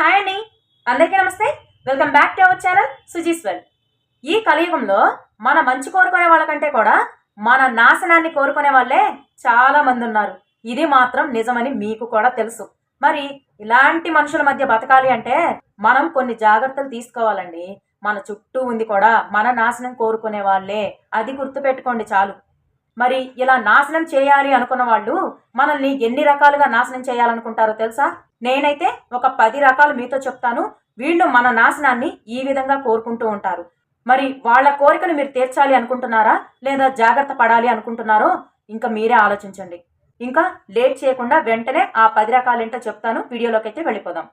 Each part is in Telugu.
హాయ్ అండి అందరికీ నమస్తే. Welcome back to our channel సుజీస్వర్ ఈ కలియుగంలో మన మంచి కోరుకునే వాళ్ళకంటే కూడా మన నాశనాన్ని కోరుకునే వాళ్ళే చాలా మంది ఉన్నారు. ఇది మాత్రం నిజమని మీకు కూడా తెలుసు. మరి ఇలాంటి మనుషుల మధ్య బతకాలి అంటే మనం కొన్ని జాగ్రత్తలు తీసుకోవాలండి. మన చుట్టూ ఉంది కూడా మన నాశనం కోరుకునే వాళ్ళే. అది గుర్తుపెట్టుకోండి చాలు. మరి ఇలా నాశనం చేయాలి అనుకున్న వాళ్ళు మనల్ని ఎన్ని రకాలుగా నాశనం చేయాలనుకుంటారో తెలుసా? నేనైతే ఒక పది రకాలు మీతో చెప్తాను. వీళ్ళు మన నాశనాన్ని ఈ విధంగా కోరుకుంటూ ఉంటారు. మరి వాళ్ళ కోరికను మీరు తీర్చాలి అనుకుంటున్నారా? లేదా జాగ్రత్త పడాలి అనుకుంటున్నారో? ఇంకా మీరే ఆలోచించండి. ఇంకా లేట్ చేయకుండా వెంటనే ఆ పది రకాలేంటో చెప్తాను. వీడియోలోకి అయితే వెళ్ళిపోదాం.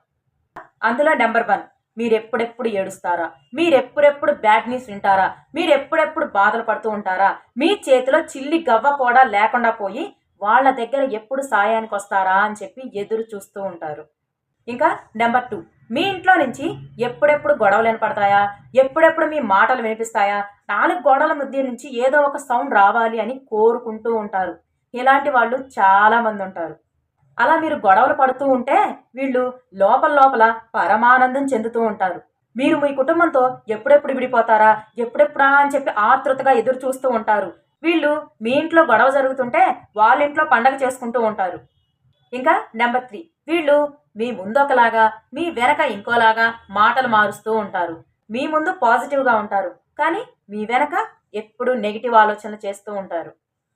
అందులో నెంబర్ వన్. మీరెప్పుడెప్పుడు ఏడుస్తారా? మీరెప్పుడెప్పుడు బ్యాడ్ న్యూస్ వింటారా? మీరు ఎప్పుడెప్పుడు బాధలు పడుతూ ఉంటారా? మీ చేతిలో చిల్లి గవ్వ కూడా లేకుండా పోయి వాళ్ళ దగ్గర ఎప్పుడు సాయానికి వస్తారా అని చెప్పి ఎదురు చూస్తూ ఉంటారు. ఇంకా నెంబర్ టూ మీ ఇంట్లో నుంచి ఎప్పుడెప్పుడు గొడవలు వినపడతాయా? ఎప్పుడెప్పుడు మీ మాటలు వినిపిస్తాయా? నాలుగు గోడల మధ్య నుంచి ఏదో ఒక సౌండ్ రావాలి అని కోరుకుంటూ ఉంటారు. ఇలాంటి వాళ్ళు చాలా మంది ఉంటారు. అలా మీరు గొడవలు పడుతూ ఉంటే వీళ్ళు లోపల లోపల పరమానందం చెందుతూ ఉంటారు. మీరు మీ కుటుంబంతో ఎప్పుడెప్పుడు విడిపోతారా ఎప్పుడెప్పుడా అని చెప్పి ఆతృతగా ఎదురు చూస్తూ ఉంటారు. వీళ్ళు మీ ఇంట్లో గొడవ జరుగుతుంటే వాళ్ళ ఇంట్లో పండగ చేసుకుంటూ ఉంటారు. ఇంకా నెంబర్ త్రీ వీళ్ళు మీ ముందు ఒకలాగా మీ వెనక ఇంకోలాగా మాటలు మారుస్తూ ఉంటారు. మీ ముందు పాజిటివ్గా ఉంటారు కానీ మీ వెనక ఎప్పుడు నెగిటివ్ ఆలోచనలు చేస్తూ ఉంటారు.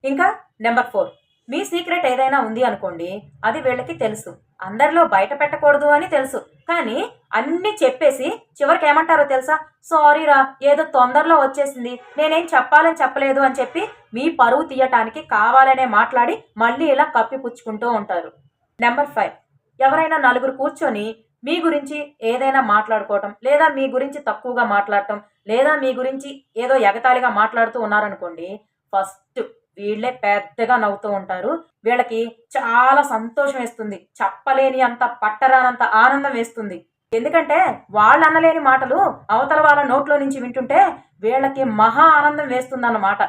ఇంకా నెంబర్ ఫోర్ మీ సీక్రెట్ ఏదైనా ఉంది అనుకోండి అది వీళ్ళకి తెలుసు. అందరిలో బయట పెట్టకూడదు అని తెలుసు. కానీ అన్నీ చెప్పేసి చివరికి ఏమంటారో తెలుసా? సారీ రా ఏదో తొందరలో వచ్చేసింది. నేనేం చెప్పాలని చెప్పలేదు అని చెప్పి మీ పరువు తీయటానికి కావాలనే మాట్లాడి మళ్ళీ ఇలా కప్పిపుచ్చుకుంటూ ఉంటారు. Number five. ఎవరైనా నలుగురు కూర్చొని మీ గురించి ఏదైనా మాట్లాడుకోవటం లేదా మీ గురించి తక్కువగా మాట్లాడటం లేదా మీ గురించి ఏదో ఎగతాళిగా మాట్లాడుతూ ఉన్నారనుకోండి ఫస్ట్ వీళ్ళే పెద్దగా నవ్వుతూ ఉంటారు. వీళ్ళకి చాలా సంతోషం వేస్తుంది. చెప్పలేని అంత పట్టరానంత ఆనందం వేస్తుంది. ఎందుకంటే వాళ్ళు అనలేని మాటలు అవతల వాళ్ళ నోట్లో నుంచి వింటుంటే వీళ్ళకి మహా ఆనందం వేస్తుందన్నమాట.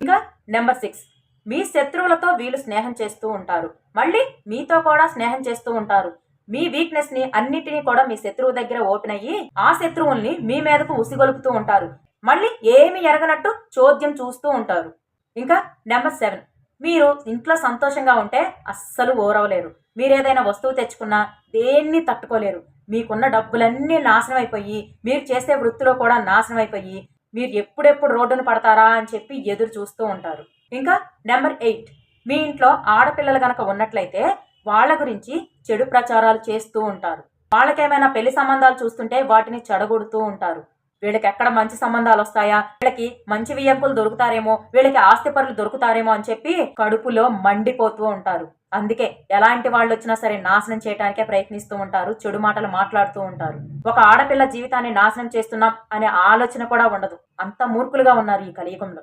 ఇంకా నెంబర్ సిక్స్. మీ శత్రువులతో వీళ్ళు స్నేహం చేస్తూ ఉంటారు. మళ్ళీ మీతో కూడా స్నేహం చేస్తూ ఉంటారు. మీ వీక్నెస్ని అన్నిటినీ కూడా మీ శత్రువు దగ్గర ఓపెన్ అయ్యి ఆ శత్రువుల్ని మీ మీదకు ఉసిగొలుపుతూ ఉంటారు. మళ్ళీ ఏమి ఎరగనట్టు చోద్యం చూస్తూ ఉంటారు. ఇంకా నెంబర్ సెవెన్. మీరు ఇంట్లో సంతోషంగా ఉంటే అస్సలు ఓరవలేరు మీరు ఏదైనా వస్తువు తెచ్చుకున్నా దేన్ని తట్టుకోలేరు. మీకున్న డబ్బులన్నీ నాశనం అయిపోయి మీరు చేసే వృత్తిలో కూడా నాశనం అయిపోయి మీరు ఎప్పుడెప్పుడు రోడ్డును పడతారా అని చెప్పి ఎదురు చూస్తూ ఉంటారు. ఇంకా నెంబర్ ఎయిట్. మీ ఇంట్లో ఆడపిల్లలు గనక ఉన్నట్లయితే వాళ్ళ గురించి చెడు ప్రచారాలు చేస్తూ ఉంటారు. వాళ్ళకేమైనా పెళ్ళి సంబంధాలు చూస్తుంటే వాటిని చెడగొడుతూ ఉంటారు. వీళ్ళకి ఎక్కడ మంచి సంబంధాలు వస్తాయా? వీళ్ళకి మంచి వియ్యంకులు దొరుకుతారేమో? వీళ్ళకి ఆస్తి పరులు దొరుకుతారేమో అని చెప్పి కడుపులో మండిపోతూ ఉంటారు. అందుకే ఎలాంటి వాళ్ళు వచ్చినా సరే నాశనం చేయడానికే ప్రయత్నిస్తూ ఉంటారు చెడు మాటలు మాట్లాడుతూ ఉంటారు. ఒక ఆడపిల్ల జీవితాన్ని నాశనం చేస్తున్నాం అనే ఆలోచన కూడా ఉండదు. అంత మూర్ఖులుగా ఉన్నారు ఈ కలియుగంలో.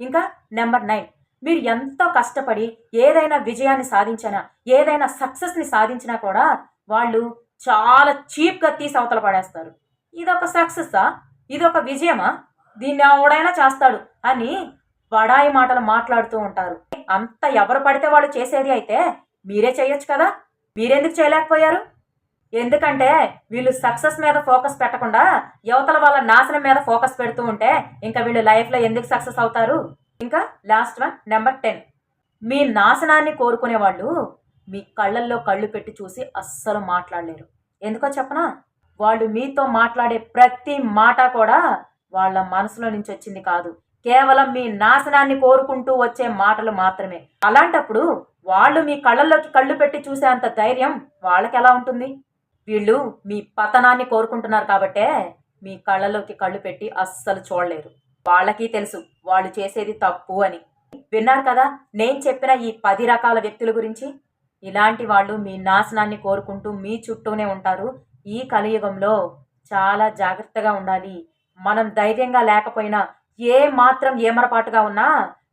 ఇంకా నెంబర్ నైన్. మీరు ఎంతో కష్టపడి ఏదైనా విజయాన్ని సాధించినా ఏదైనా సక్సెస్ని సాధించినా కూడా వాళ్ళు చాలా చీప్గా తీసి అవతల పడేస్తారు. ఇదొక సక్సెస్సా? ఇది ఒక విజయమా? దీన్ని ఎవడైనా చేస్తాడు అని బడాయి మాటలు మాట్లాడుతూ ఉంటారు. అంత ఎవరు పడితే వాళ్ళు చేసేది అయితే మీరే చేయొచ్చు కదా? మీరెందుకు చేయలేకపోయారు? ఎందుకంటే వీళ్ళు సక్సెస్ మీద ఫోకస్ పెట్టకుండా యువతల వాళ్ళ నాశనం మీద ఫోకస్ పెడుతూ ఉంటే ఇంకా వీళ్ళు లైఫ్లో ఎందుకు సక్సెస్ అవుతారు? ఇంకా లాస్ట్ వన్ నెంబర్ టెన్. మీ నాశనాన్ని కోరుకునే వాళ్ళు మీ కళ్ళల్లో కళ్ళు పెట్టి చూసి అస్సలు మాట్లాడలేరు. ఎందుకో చెప్పనా? వాళ్ళు మీతో మాట్లాడే ప్రతి మాట కూడా వాళ్ళ మనసులో నుంచి వచ్చింది కాదు. కేవలం మీ నాశనాన్ని కోరుకుంటూ వచ్చే మాటలు మాత్రమే. అలాంటప్పుడు వాళ్ళు మీ కళ్ళల్లోకి కళ్ళు పెట్టి చూసేంత ధైర్యం వాళ్ళకి ఎలా ఉంటుంది? వీళ్ళు మీ పతనాన్ని కోరుకుంటున్నారు కాబట్టే మీ కళ్ళలోకి కళ్ళు పెట్టి అస్సలు చూడలేరు. వాళ్ళకి తెలుసు వాళ్ళు చేసేది తప్పు అని. విన్నారు కదా నేను చెప్పిన ఈ పది రకాల వ్యక్తుల గురించి? ఇలాంటి వాళ్ళు మీ నాశనాన్ని కోరుకుంటూ మీ చుట్టూనే ఉంటారు. ఈ కలియుగంలో చాలా జాగ్రత్తగా ఉండాలి. మనం ధైర్యంగా లేకపోయినా ఏ మాత్రం ఏమరపాటుగా ఉన్నా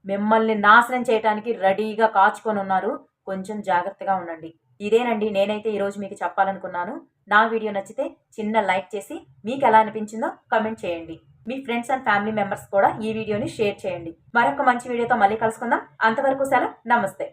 మిమ్మల్ని నాశనం చేయడానికి రెడీగా కాచుకొని ఉన్నారు. కొంచెం జాగ్రత్తగా ఉండండి. ఇదేనండి నేనైతే ఈరోజు మీకు చెప్పాలనుకున్నాను. నా వీడియో నచ్చితే చిన్న లైక్ చేసి మీకు ఎలా అనిపించిందో కమెంట్ చేయండి. మీ ఫ్రెండ్స్ అండ్ ఫ్యామిలీ మెంబర్స్ కూడా ఈ వీడియోని షేర్ చేయండి. మరొక మంచి వీడియోతో మళ్ళీ కలుసుకుందాం. అంతవరకు సెలవు. నమస్తే.